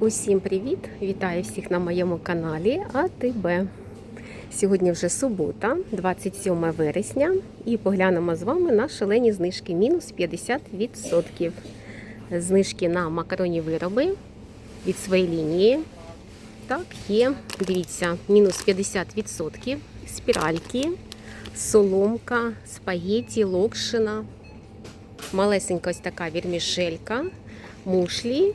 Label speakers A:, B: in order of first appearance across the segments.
A: Усім привіт! Вітаю всіх на моєму каналі АТБ. Сьогодні вже субота, 27 вересня, і поглянемо з вами на шалені знижки мінус 50%. Знижки на макаронні вироби від своєї лінії. Так, є, дивіться, мінус 50%, спіральки, соломка, спагеті, локшина, малесенька ось така вірмішелька, мушлі.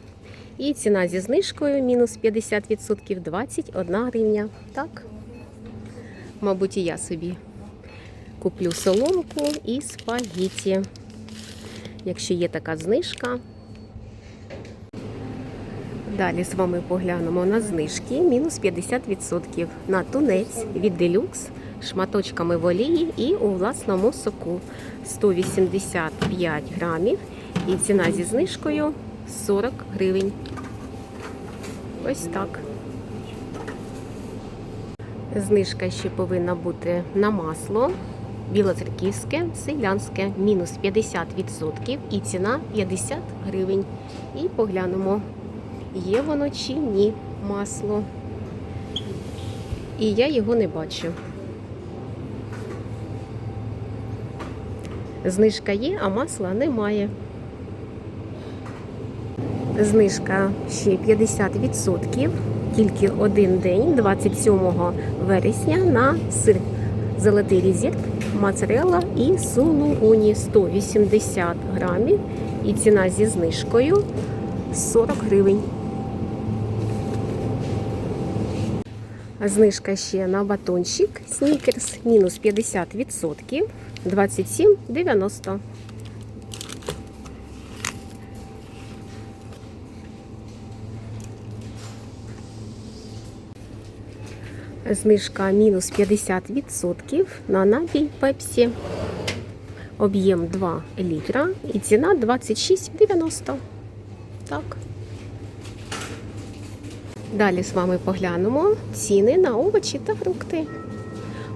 A: І ціна зі знижкою мінус 50% 21 гривня. Так, мабуть, і я собі куплю соломку і спагеті. Якщо є така знижка. Далі з вами поглянемо на знижки мінус 50% на тунець від делюкс шматочками в олії і у власному соку 185 грамів. І ціна зі знижкою 40 гривень. Ось так. Знижка ще повинна бути на масло. Білоцерківське, селянське, мінус 50% і ціна 50 гривень. І поглянемо, є воно чи ні масло. І я його не бачу. Знижка є, а масла немає. Знижка ще 50%, тільки один день, 27 вересня, на сир Золотий резерв, моцарелла і сулугуні 180 грамів. І ціна зі знижкою 40 гривень. Знижка ще на батончик Снікерс мінус 50%, 27,90. Знижка мінус 50% на напій Пепсі. Об'єм 2 літра і ціна 26,90. Так. Далі з вами поглянемо ціни на овочі та фрукти.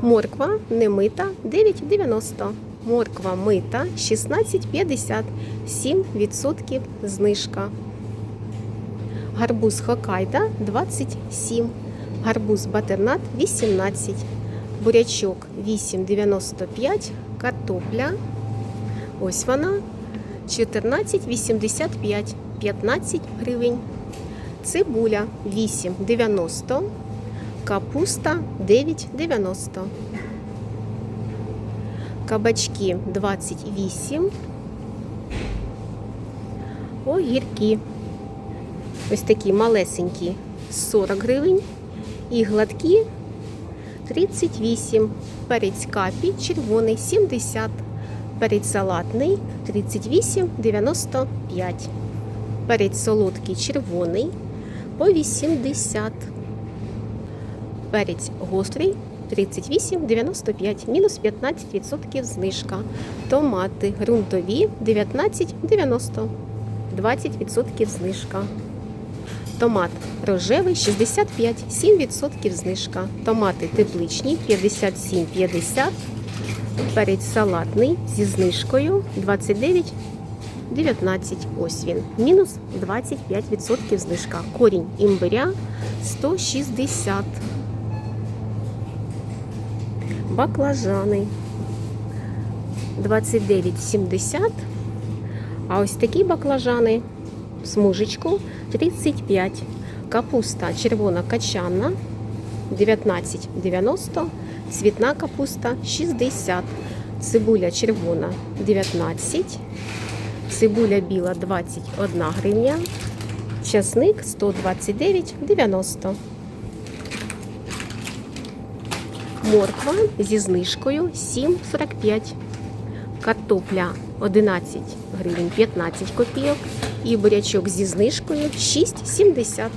A: Морква немита 9,90. Морква мита 16,50. 7% знижка. Гарбуз Хокайда 27. Гарбуз батернат 18. Бурячок 8,95. Картопля. Ось вона. 14,85. 15 гривень. Цибуля 8,90. Капуста 9,90. Кабачки 28. Огірки. Ось такі малесенькі 40 гривень. І гладкі 38. Перець капі червоний 70. Перець салатний 38,95. Перець солодкий червоний по 80. Перець гострий 38,95, мінус 15% знижка. Томати ґрунтові 19,90, 20% знижка. Томат рожевий 65, 7% знижка. Томати тепличні 57,50. Перець салатний зі знижкою 29. 19, ось він, мінус 25% знижка. Корінь імбиря 160. Баклажани 29,70. А ось такі баклажани смужечку 35. Капуста червона качана 19,90. Цвітна капуста 60. Цибуля червона 19. Цибуля біла 21 гривня. Часник 129,90. Морква зі знижкою 7,45. Картопля 11 гривень 15 копійок. І бурячок зі знижкою 6,70.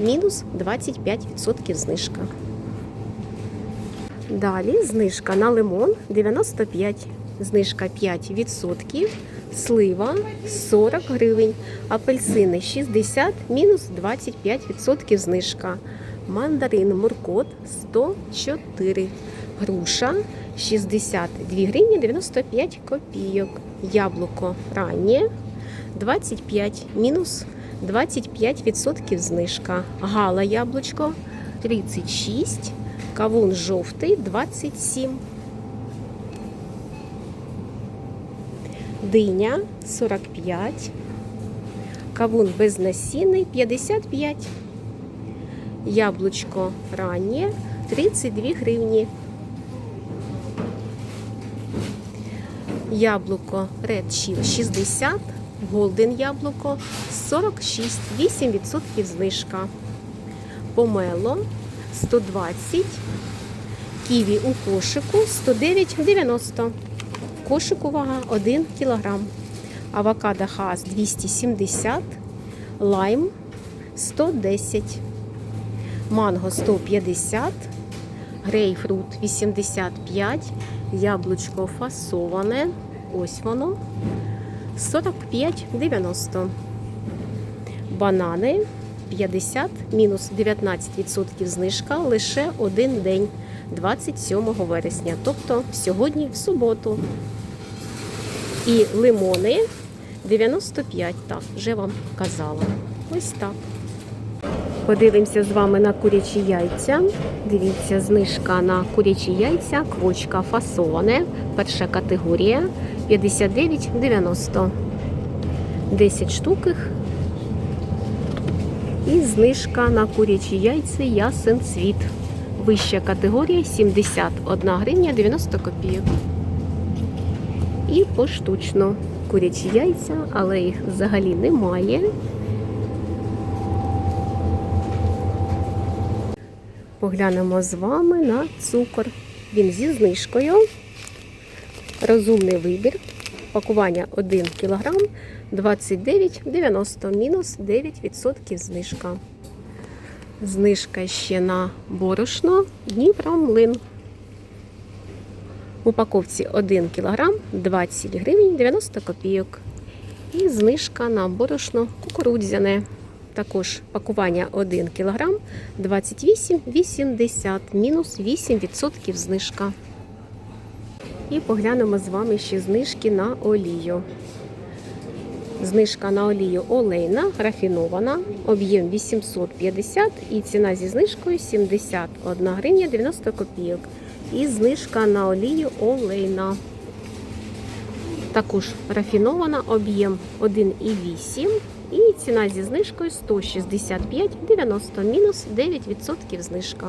A: Мінус 25% знижка. Далі знижка на лимон 95. Знижка 5%. Слива 40 гривень. Апельсини 60, мінус 25% знижка. Мандарин Муркот 104. Груша 62 гривні 95 копійок. Яблуко раннє 25, мінус 25% знижка. Гала яблучко 36, кавун жовтий 27. Диня 45, кавун безнасінний 55. Яблучко раннє 32 гривні. Яблуко Red Chill 60, Голден яблуко 46, 8% знижка. Помело 120, ківі у кошику 109,90. Кошику вага 1 кг. Авокадо хас 270, лайм 110, манго 150, грейпфрут 85, яблучко фасоване. Ось воно 45,90. Банани 50, мінус 19% знижка лише один день 27 вересня, тобто сьогодні в суботу. І лимони 95, так, вже вам казала. Ось так. Подивимося з вами на курячі яйця. Дивіться, знижка на курячі яйця, квочка фасоване. Перша категорія 59,90. 10 штук. І знижка на курячі яйця ясен цвіт. Вища категорія 71 гривня 90 копійок. І поштучно курячі яйця, але їх взагалі немає. Поглянемо з вами на цукор. Він зі знижкою. Розумний вибір. Пакування 1 кг 29,90 мінус 9% знижка. Знижка ще на борошно Дніпромлин. В упаковці 1 кг 20 гривень 90 копійок. І знижка на борошно кукурудзяне. Також пакування 1 кг 28,80 мінус 8% знижка. І поглянемо з вами ще знижки на олію. Знижка на олію олейна, рафінована, об'єм 850 і ціна зі знижкою 71 гривня 90 копійок. І знижка на олію олейна. Також рафінована, об'єм 1,8 і ціна зі знижкою 165,90 мінус 9% знижка.